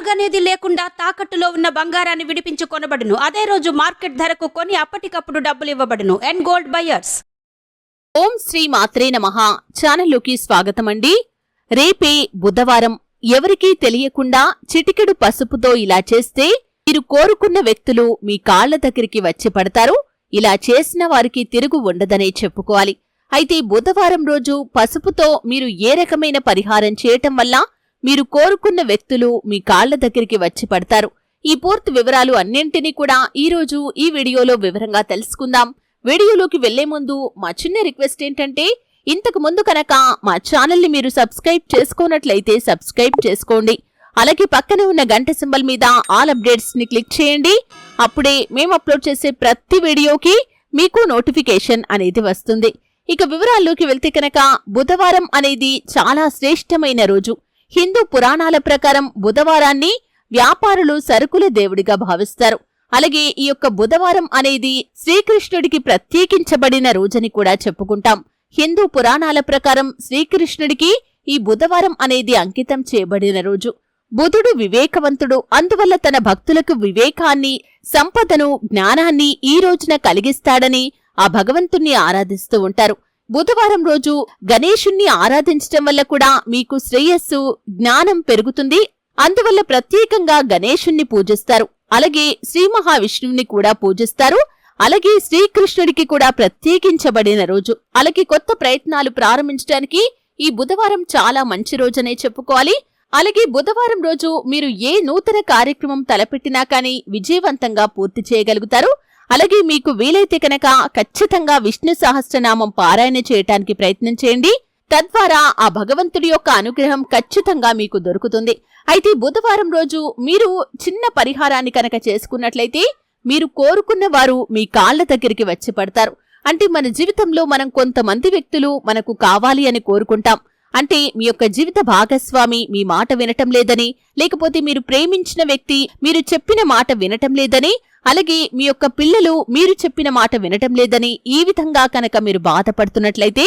అడుగనేది లేకుండా తాకట్టులో ఉన్న బంగారాన్ని విడిపించి కొనబడును అదే రోజు మార్కెట్ ధరకు కొని అప్పటికప్పుడు డబ్బులు ఇవ్వబడును. And gold buyers Om Shri Matre Namah. ఛానల్లోకి స్వాగతమండి. రేపే బుధవారం. ఎవరికీ తెలియకుండా చిటికెడు పసుపుతో ఇలా చేస్తే మీరు కోరుకున్న వ్యక్తులు మీ కాళ్ళ దగ్గరికి వచ్చి పడతారు. ఇలా చేసిన వారికి తిరుగు ఉండదనే చెప్పుకోవాలి. అయితే బుధవారం రోజు పసుపుతో మీరు ఏ రకమైన పరిహారం చేయటం వల్ల మీరు కోరుకున్న వ్యక్తులు మీ కాళ్ళ దగ్గరికి వచ్చి పడతారు. ఈ పూర్తి వివరాలు అన్నింటినీ కూడా ఈ రోజు ఈ వీడియోలో వివరంగా తెలుసుకుందాం. వీడియోలోకి వెళ్ళే ముందు మా చిన్న రిక్వెస్ట్ ఏంటంటే ఇంతకు ముందు కనుక మా ఛానల్ని మీరు సబ్స్క్రైబ్ చేసుకున్నట్లయితే సబ్స్క్రైబ్ చేసుకోండి. అలాగే పక్కనే ఉన్న గంట సింబల్ మీద ఆల్ అప్డేట్స్ని క్లిక్ చేయండి. అప్పుడే మేము అప్లోడ్ చేసే ప్రతి వీడియోకి మీకు నోటిఫికేషన్ అనేది వస్తుంది. ఇక వివరాల్లోకి వెళ్తే కనుక బుధవారం అనేది చాలా శ్రేష్టమైన రోజు. హిందూ పురాణాల ప్రకారం బుధవారాన్ని వ్యాపారులు సరుకుల దేవుడిగా భావిస్తారు. అలాగే ఈ యొక్క బుధవారం అనేది శ్రీకృష్ణుడికి ప్రత్యేకించబడిన రోజని కూడా చెప్పుకుంటాం. హిందూ పురాణాల ప్రకారం శ్రీకృష్ణుడికి ఈ బుధవారం అనేది అంకితం చేయబడిన రోజు. బుధుడు వివేకవంతుడు అందువల్ల తన భక్తులకు వివేకాన్ని సంపదను జ్ఞానాన్ని ఈ రోజున కలిగిస్తాడని ఆ భగవంతుణ్ణి ఆరాధిస్తూ ఉంటారు. బుధవారం రోజు గణేశుణ్ణి ఆరాధించటం వల్ల కూడా మీకు శ్రేయస్సు జ్ఞానం పెరుగుతుంది. అందువల్ల ప్రత్యేకంగా గణేశుణ్ణి పూజిస్తారు. అలాగే శ్రీ మహావిష్ణువుని కూడా పూజిస్తారు. అలాగే శ్రీకృష్ణుడికి కూడా ప్రత్యేకించబడిన రోజు. అలాగే కొత్త ప్రయత్నాలు ప్రారంభించడానికి ఈ బుధవారం చాలా మంచి రోజనే చెప్పుకోవాలి. అలాగే బుధవారం రోజు మీరు ఏ నూతన కార్యక్రమం తలపెట్టినా కానీ విజయవంతంగా పూర్తి చేయగలుగుతారు. అలాగే మీకు వీలైతే కనుక ఖచ్చితంగా విష్ణు సహస్రనామం పారాయణ చేయటానికి ప్రయత్నం చేయండి. తద్వారా ఆ భగవంతుడి యొక్క అనుగ్రహం ఖచ్చితంగా మీకు దొరుకుతుంది. అయితే బుధవారం రోజు మీరు చిన్న పరిహారాన్ని కనుక చేసుకున్నట్లయితే మీరు కోరుకున్న వారు మీ కాళ్ళ దగ్గరికి వచ్చి పడతారు. అంటే మన జీవితంలో మనం కొంతమంది వ్యక్తులు మనకు కావాలి అని కోరుకుంటాం. అంటే మీ యొక్క జీవిత భాగస్వామి మీ మాట వినటం లేదని లేకపోతే మీరు ప్రేమించిన వ్యక్తి మీరు చెప్పిన మాట వినటం లేదని అలాగే మీ యొక్క పిల్లలు మీరు చెప్పిన మాట వినటం లేదని ఈ విధంగా కనుక మీరు బాధపడుతున్నట్లయితే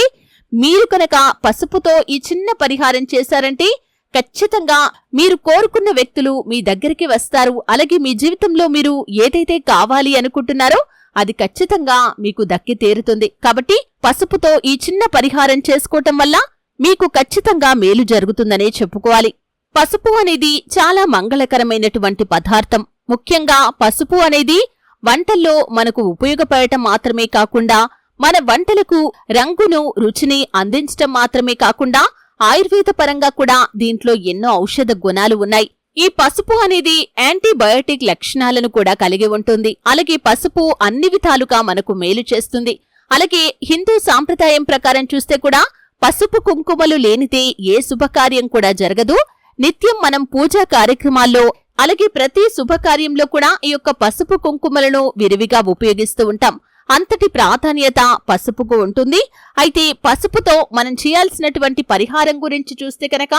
మీరు కనుక పసుపుతో ఈ చిన్న పరిహారం చేశారంటే ఖచ్చితంగా మీరు కోరుకున్న వ్యక్తులు మీ దగ్గరికి వస్తారు. అలాగే మీ జీవితంలో మీరు ఏదైతే కావాలి అనుకుంటున్నారో అది ఖచ్చితంగా మీకు దక్కి తీరుతుంది. కాబట్టి పసుపుతో ఈ చిన్న పరిహారం చేసుకోవటం వల్ల మీకు ఖచ్చితంగా మేలు జరుగుతుందనే చెప్పుకోవాలి. పసుపు అనేది చాలా మంగళకరమైనటువంటి పదార్థం. ముఖ్యంగా పసుపు అనేది వంటల్లో మనకు ఉపయోగపడటం మాత్రమే కాకుండా మన వంటలకు రంగును రుచిని అందించటం మాత్రమే కాకుండా ఆయుర్వేద పరంగా కూడా దీంట్లో ఎన్నో ఔషధ గుణాలు ఉన్నాయి. ఈ పసుపు అనేది యాంటీబయోటిక్ లక్షణాలను కూడా కలిగి ఉంటుంది. అలాగే పసుపు అన్ని విధాలుగా మనకు మేలు చేస్తుంది. అలాగే హిందూ సాంప్రదాయం ప్రకారం చూస్తే కూడా పసుపు కుంకుమలు లేనిదే ఏ శుభకార్యం కూడా జరగదు. నిత్యం మనం పూజా కార్యక్రమాల్లో అలాగే ప్రతి శుభకార్యంలో కూడా ఈ యొక్క పసుపు కుంకుమలను విరివిగా ఉపయోగిస్తూ ఉంటాం. అంతటి ప్రాధాన్యత పసుపుకు ఉంటుంది. అయితే పసుపుతో మనం చేయాల్సినటువంటి పరిహారం గురించి చూస్తే కనుక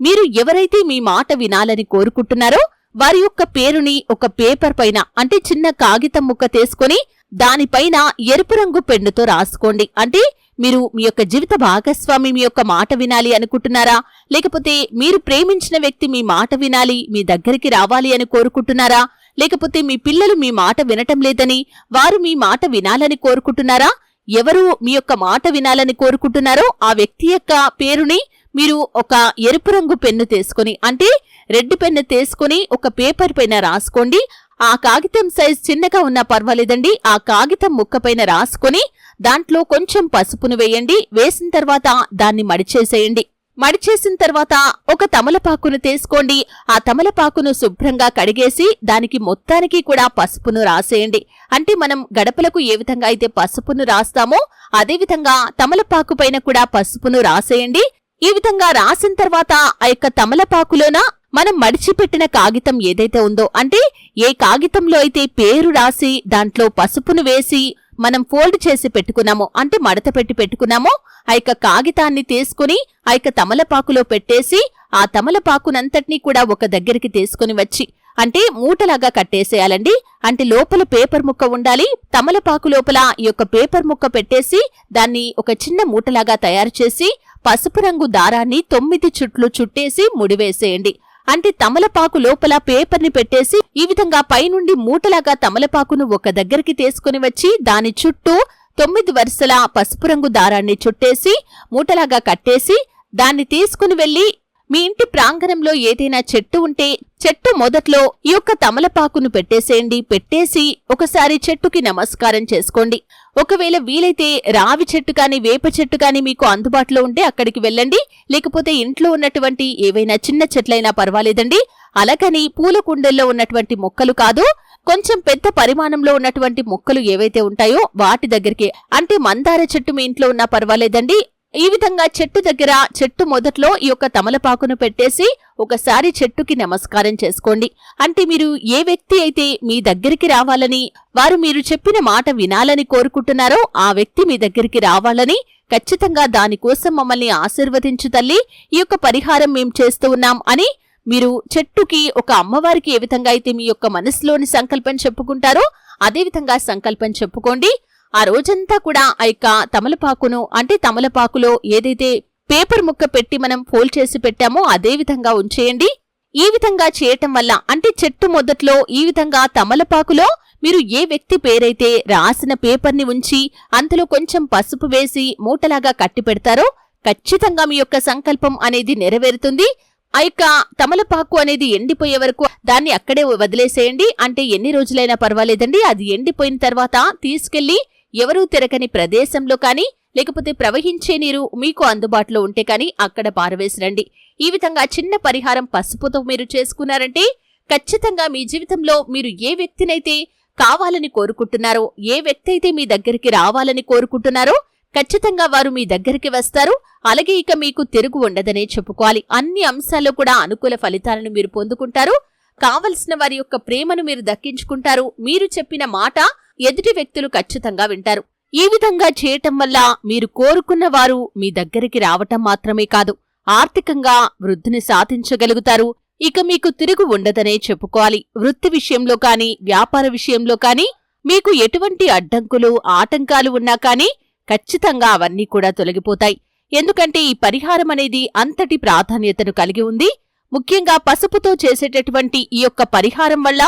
మీరు ఎవరైతే మీ మాట వినాలని కోరుకుంటున్నారో వారి యొక్క పేరుని ఒక పేపర్ పైన అంటే చిన్న కాగితం ముక్క తీసుకుని దానిపైన ఎరుపు రంగు పెన్నుతో రాసుకోండి. అంటే మీరు మీ యొక్క జీవిత భాగస్వామి మీ యొక్క మాట వినాలి అనుకుంటున్నారా? లేకపోతే మీరు ప్రేమించిన వ్యక్తి మీ మాట వినాలి మీ దగ్గరికి రావాలి అని కోరుకుంటున్నారా? లేకపోతే మీ పిల్లలు మీ మాట వినటం లేదని వారు మీ మాట వినాలని కోరుకుంటున్నారా? ఎవరు మీ యొక్క మాట వినాలని కోరుకుంటున్నారో ఆ వ్యక్తి యొక్క పేరుని మీరు ఒక ఎరుపు రంగు పెన్ను తీసుకొని అంటే రెడ్ పెన్ను తీసుకొని ఒక పేపర్ పైన రాసుకోండి. ఆ కాగితం సైజ్ చిన్నగా ఉన్నా పర్వాలేదండి. ఆ కాగితం ముక్క పైన రాసుకొని దాంట్లో కొంచెం పసుపును వేయండి. వేసిన తర్వాత దాన్ని మడిచేసేయండి. మడిచేసిన తర్వాత ఒక తమలపాకును తీసుకోండి. ఆ తమలపాకును శుభ్రంగా కడిగేసి దానికి మొత్తానికి కూడా పసుపును రాసేయండి. అంటే మనం గడపలకు ఏ విధంగా అయితే పసుపును రాస్తామో అదేవిధంగా తమలపాకు పైన కూడా పసుపును రాసేయండి. ఈ విధంగా రాసిన తర్వాత ఆ యొక్క తమలపాకులోన మనం మడిచిపెట్టిన కాగితం ఏదైతే ఉందో అంటే ఏ కాగితంలో అయితే పేరు రాసి దాంట్లో పసుపును వేసి మనం ఫోల్డ్ చేసి పెట్టుకున్నామో అంటే మడత పెట్టి పెట్టుకున్నామో ఆ యొక్క కాగితాన్ని తీసుకుని ఆ యొక్క తమలపాకులో పెట్టేసి ఆ తమలపాకునంతటినీ కూడా ఒక దగ్గరికి తీసుకుని వచ్చి అంటే మూటలాగా కట్టేసేయాలండి. అంటే లోపల పేపర్ ముక్క ఉండాలి. తమలపాకు లోపల ఈ యొక్క పేపర్ ముక్క పెట్టేసి దాన్ని ఒక చిన్న మూటలాగా తయారు చేసి పసుపు రంగు దారాన్ని తొమ్మిది చుట్లు చుట్టేసి ముడివేసేయండి. అంటే తమలపాకు లోపల పేపర్ని పెట్టేసి ఈ విధంగా పైనుండి మూటలాగా తమలపాకును ఒక దగ్గరికి తీసుకుని వచ్చి దాని చుట్టూ తొమ్మిది వరుసల పసుపు రంగు దారాన్ని చుట్టేసి మూటలాగా కట్టేసి దాన్ని తీసుకుని వెళ్ళి మీ ఇంటి ప్రాంగణంలో ఏదైనా చెట్టు ఉంటే చెట్టు మొదట్లో ఈ యొక్క తమలపాకును పెట్టేసేయండి. పెట్టేసి ఒకసారి చెట్టుకి నమస్కారం చేసుకోండి. ఒకవేళ వీలైతే రావి చెట్టు కానీ వేప చెట్టు కానీ మీకు అందుబాటులో ఉంటే అక్కడికి వెళ్ళండి. లేకపోతే ఇంట్లో ఉన్నటువంటి ఏవైనా చిన్న చెట్లైనా పర్వాలేదండి. అలాగని పూల కుండల్లో ఉన్నటువంటి మొక్కలు కాదు కొంచెం పెద్ద పరిమాణంలో ఉన్నటువంటి మొక్కలు ఏవైతే ఉంటాయో వాటి దగ్గరికి అంటే మందార చెట్టు మీ ఇంట్లో ఉన్నా పర్వాలేదండి. ఈ విధంగా చెట్టు దగ్గర చెట్టు మొదట్లో ఈ యొక్క తమలపాకును పెట్టేసి ఒకసారి చెట్టుకి నమస్కారం చేసుకోండి. అంటే మీరు ఏ వ్యక్తి అయితే మీ దగ్గరికి రావాలని వారు మీరు చెప్పిన మాట వినాలని కోరుకుంటున్నారో ఆ వ్యక్తి మీ దగ్గరికి రావాలని ఖచ్చితంగా దానికోసం మమ్మల్ని ఆశీర్వదించు తల్లి. ఈ యొక్క పరిహారం మేం చేస్తూ ఉన్నాం అని మీరు చెట్టుకి ఒక అమ్మవారికి ఏ విధంగా అయితే మీ యొక్క మనసులోని సంకల్పం చెప్పుకుంటారో అదేవిధంగా సంకల్పం చెప్పుకోండి. ఆ రోజంతా కూడా ఆ యొక్క తమలపాకును అంటే తమలపాకులో ఏదైతే పేపర్ ముక్క పెట్టి మనం ఫోల్డ్ చేసి పెట్టామో అదే విధంగా ఉంచేయండి. ఈ విధంగా చేయటం వల్ల అంటే చెట్టు మొదట్లో ఈ విధంగా తమలపాకులో మీరు ఏ వ్యక్తి పేరైతే రాసిన పేపర్ని ఉంచి అంతలో కొంచెం పసుపు వేసి మూటలాగా కట్టి పెడతారో ఖచ్చితంగా మీ యొక్క సంకల్పం అనేది నెరవేరుతుంది. ఆ యొక్క తమలపాకు అనేది ఎండిపోయే వరకు దాన్ని అక్కడే వదిలేసేయండి. అంటే ఎన్ని రోజులైనా పర్వాలేదండి. అది ఎండిపోయిన తర్వాత తీసుకెళ్ళి ఎవరూ తిరగని ప్రదేశంలో కానీ లేకపోతే ప్రవహించే నీరు మీకు అందుబాటులో ఉంటే కానీ అక్కడ పారవేసిరండి. ఈ విధంగా చిన్న పరిహారం పసుపుతో మీరు చేసుకున్నారంటే ఖచ్చితంగా మీ జీవితంలో మీరు ఏ వ్యక్తినైతే కావాలని కోరుకుంటున్నారో ఏ వ్యక్తి అయితే మీ దగ్గరికి రావాలని కోరుకుంటున్నారో ఖచ్చితంగా వారు మీ దగ్గరికి వస్తారు. అలాగే ఇక మీకు తిరుగు ఉండదనే చెప్పుకోవాలి. అన్ని అంశాల్లో కూడా అనుకూల ఫలితాలను మీరు పొందుకుంటారు. కావలసిన వారి యొక్క ప్రేమను మీరు దక్కించుకుంటారు. మీరు చెప్పిన మాట ఎదుటి వ్యక్తులు ఖచ్చితంగా వింటారు. ఈ విధంగా చేయటం వల్ల మీరు కోరుకున్న వారు మీ దగ్గరికి రావటం మాత్రమే కాదు ఆర్థికంగా వృద్ధిని సాధించగలుగుతారు. ఇక మీకు తిరుగు ఉండదనే చెప్పుకోవాలి. వృత్తి విషయంలో కానీ వ్యాపార విషయంలో కానీ మీకు ఎటువంటి అడ్డంకులు ఆటంకాలు ఉన్నా కానీ ఖచ్చితంగా అవన్నీ కూడా తొలగిపోతాయి. ఎందుకంటే ఈ పరిహారం అనేది అంతటి ప్రాధాన్యతను కలిగి ఉంది. ముఖ్యంగా పసుపుతో చేసేటటువంటి ఈ యొక్క పరిహారం వల్ల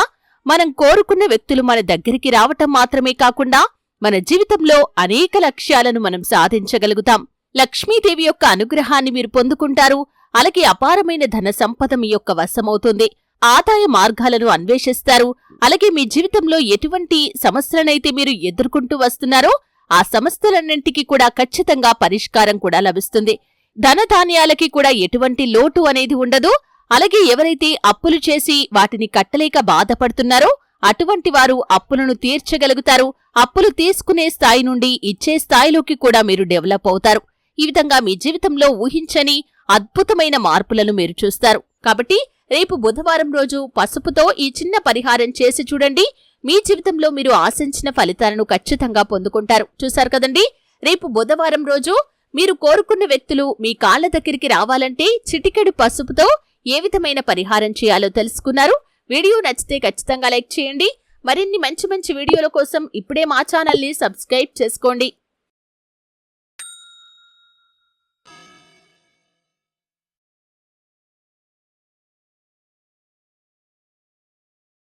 మనం కోరుకున్న వ్యక్తులు మన దగ్గరికి రావటం మాత్రమే కాకుండా మన జీవితంలో అనేక లక్ష్యాలను మనం సాధించగలుగుతాం. లక్ష్మీదేవి యొక్క అనుగ్రహాన్ని మీరు పొందుకుంటారు. అలాగే అపారమైన ధన సంపద మీ యొక్క వశమవుతుంది. ఆదాయ మార్గాలను అన్వేషిస్తారు. అలాగే మీ జీవితంలో ఎటువంటి సమస్యలనైతే మీరు ఎదుర్కొంటూ వస్తున్నారో ఆ సమస్యలన్నింటికీ కూడా ఖచ్చితంగా పరిష్కారం కూడా లభిస్తుంది. ధనధాన్యాలకి కూడా ఎటువంటి లోటు అనేది ఉండదు. అలాగే ఎవరైతే అప్పులు చేసి వాటిని కట్టలేక బాధపడుతున్నారో అటువంటి వారు అప్పులను తీర్చగలుగుతారు. అప్పులు తీసుకునే స్థాయి నుండి ఇచ్చే స్థాయిలోకి కూడా మీరు డెవలప్ అవుతారు. ఈ విధంగా మీ జీవితంలో ఊహించని అద్భుతమైన మార్పులను మీరు చూస్తారు. కాబట్టి రేపు బుధవారం రోజు పసుపుతో ఈ చిన్న పరిహారం చేసి చూడండి. మీ జీవితంలో మీరు ఆశించిన ఫలితాలను ఖచ్చితంగా పొందుకుంటారు. చూశారు కదండి? రేపు బుధవారం రోజు మీరు కోరుకున్న వ్యక్తులు మీ కాళ్ళ దగ్గరికి రావాలంటే చిటికెడు పసుపుతో ఏ విధమైన పరిహారం చేయాలో తెలుసుకున్నారు? వీడియో నచ్చితే ఖచ్చితంగా లైక్ చేయండి. మరిన్ని మంచి మంచి వీడియోల కోసం ఇప్పుడే మా ఛానల్ని సబ్స్క్రైబ్ చేసుకోండి.